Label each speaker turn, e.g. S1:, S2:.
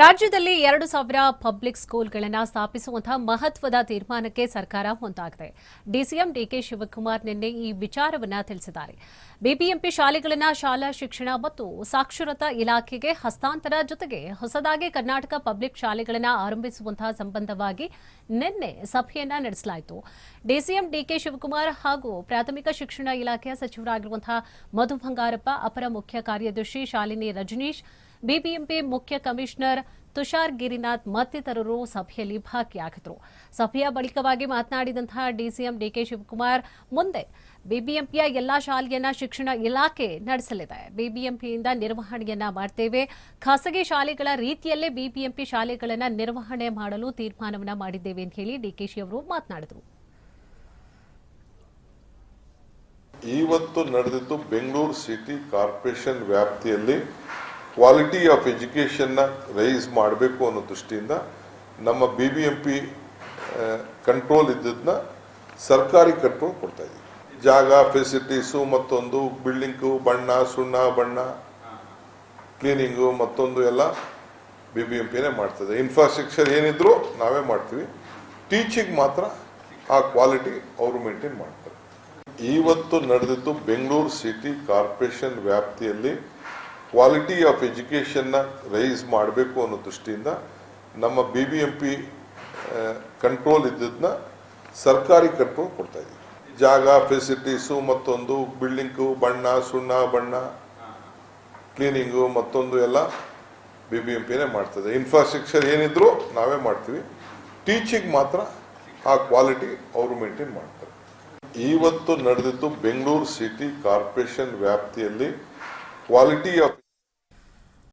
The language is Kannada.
S1: ರಾಜ್ಯದಲ್ಲಿ ಎರಡು ಸಾವಿರ ಪಬ್ಲಿಕ್ ಸ್ಕೂಲ್ಗಳನ್ನು ಸ್ಥಾಪಿಸುವಂತಹ ಮಹತ್ವದ ತೀರ್ಮಾನಕ್ಕೆ ಸರ್ಕಾರ ಮುಂದಾಗಿದೆ. ಡಿಸಿಎಂ ಡಿಕೆ ಶಿವಕುಮಾರ್ ನಿನ್ನೆ ಈ ವಿಚಾರವನ್ನ ತಿಳಿಸಿದ್ದಾರೆ. ಬಿಬಿಎಂಪಿ ಶಾಲೆಗಳನ್ನು ಶಾಲಾ ಶಿಕ್ಷಣ ಮತ್ತು ಸಾಕ್ಷರತಾ ಇಲಾಖೆಗೆ ಹಸ್ತಾಂತರ ಜೊತೆಗೆ ಹೊಸದಾಗಿ ಕರ್ನಾಟಕ ಪಬ್ಲಿಕ್ ಶಾಲೆಗಳನ್ನು ಆರಂಭಿಸುವಂತಹ ಸಂಬಂಧವಾಗಿ ನಿನ್ನೆ ಸಭೆಯನ್ನ ನಡೆಸಲಾಯಿತು. ಡಿಸಿಎಂ ಡಿಕೆ ಶಿವಕುಮಾರ್ ಹಾಗೂ ಪ್ರಾಥಮಿಕ ಶಿಕ್ಷಣ ಇಲಾಖೆಯ ಸಚಿವರಾಗಿರುವಂತಹ ಮಧು ಬಂಗಾರಪ್ಪ, ಅಪರ ಮುಖ್ಯ ಕಾರ್ಯದರ್ಶಿ ಶಾಲಿನಿ ರಜನೀಶ್ ಬಿಬಿಎಂಪಿ ಮುಖ್ಯ ಕಮಿಷನರ್ ತುಷಾರ್ ಗಿರಿನಾಥ್ ಮತ್ತಿತರರು ಸಭೆಯಲ್ಲಿ ಭಾಗಿಯಾಗಿದ್ದರು. ಸಭೆಯ ಬಳಿಕವಾಗಿ ಮಾತನಾಡಿದಂತಹ ಡಿಸಿಎಂ ಡಿಕೆ ಶಿವಕುಮಾರ್, ಮುಂದೆ ಬಿಬಿಎಂಪಿಯ ಎಲ್ಲಾ ಶಾಲೆಯನ್ನ ಶಿಕ್ಷಣ ಇಲಾಖೆ ನಡೆಸಲಿದೆ. ಬಿಬಿಎಂಪಿಯಿಂದ ನಿರ್ವಹಣೆಯನ್ನ ಮಾಡ್ತೇವೆ. ಖಾಸಗಿ ಶಾಲೆಗಳ ರೀತಿಯಲ್ಲೇ ಬಿಬಿಎಂಪಿ ಶಾಲೆಗಳನ್ನ ನಿರ್ವಹಣೆ ಮಾಡಲು ತೀರ್ಮಾನವನ್ನ ಮಾಡಿದ್ದೇವೆ ಅಂತ ಹೇಳಿ ಡಿಕೆಶಿ ಅವರು ಮಾತನಾಡಿದರು.
S2: ಇವತ್ತು ನಡೆದಿದ್ದು ಬೆಂಗಳೂರು ಸಿಟಿ ಕಾರ್ಪೊರೇಷನ್ ವ್ಯಾಪ್ತಿಯಲ್ಲಿ ಕ್ವಾಲಿಟಿ ಆಫ್ ಎಜುಕೇಷನ್ನ ರೈಸ್ ಮಾಡಬೇಕು ಅನ್ನೋ ದೃಷ್ಟಿಯಿಂದ ನಮ್ಮ B B M P control ಇದ್ದದನ್ನ ಸರ್ಕಾರಿ ಕಂಟ್ರೋಲ್ ಕೊಡ್ತಾ ಇದ್ದೀವಿ. ಜಾಗ ಫೆಸಿಲಿಟೀಸು ಮತ್ತೊಂದು ಬಿಲ್ಡಿಂಗು ಬಣ್ಣ, ಸುಣ್ಣ, ಬಣ್ಣ ಕ್ಲೀನಿಂಗು ಮತ್ತೊಂದು ಎಲ್ಲ ಬಿ ಬಿ ಎಂ ಪಿನೇ ಮಾಡ್ತದೆ. ಇನ್ಫ್ರಾಸ್ಟ್ರಕ್ಚರ್ ಏನಿದ್ರು ನಾವೇ ಮಾಡ್ತೀವಿ. ಟೀಚಿಂಗ್ ಮಾತ್ರ ಆ ಕ್ವಾಲಿಟಿ ಅವರು ಮೇಂಟೈನ್ ಮಾಡ್ತಾರೆ. ಇವತ್ತು ನಡೆದಿದ್ದು ಬೆಂಗಳೂರು ಸಿಟಿ ಕಾರ್ಪೊರೇಷನ್ ವ್ಯಾಪ್ತಿಯಲ್ಲಿ ಕ್ವಾಲಿಟಿ ಆಫ್ ಎಜುಕೇಷನ್ನ ರೈಸ್ ಮಾಡಬೇಕು ಅನ್ನೋ ದೃಷ್ಟಿಯಿಂದ ನಮ್ಮ B B M P control ಇದ್ದದನ್ನ ಸರ್ಕಾರಿ ಕಂಟ್ರೋಲ್ ಕೊಡ್ತಾ ಇದ್ದೀವಿ. ಜಾಗ ಫೆಸಿಲಿಟೀಸು ಮತ್ತೊಂದು ಬಿಲ್ಡಿಂಗು ಬಣ್ಣ, ಸುಣ್ಣ, ಬಣ್ಣ ಕ್ಲೀನಿಂಗು ಮತ್ತೊಂದು ಎಲ್ಲ ಬಿ ಬಿ ಎಂ ಪಿನೇ ಮಾಡ್ತದೆ. ಇನ್ಫ್ರಾಸ್ಟ್ರಕ್ಚರ್ ಏನಿದ್ರೂ ನಾವೇ ಮಾಡ್ತೀವಿ. ಟೀಚಿಂಗ್ ಮಾತ್ರ ಆ ಕ್ವಾಲಿಟಿ ಅವರು ಮೇಂಟೈನ್ ಮಾಡ್ತಾರೆ. ಇವತ್ತು ನಡೆದಿದ್ದು ಬೆಂಗಳೂರು ಸಿಟಿ ಕಾರ್ಪೊರೇಷನ್ ವ್ಯಾಪ್ತಿಯಲ್ಲಿ ಕ್ವಾಲಿಟಿ ಆಫ್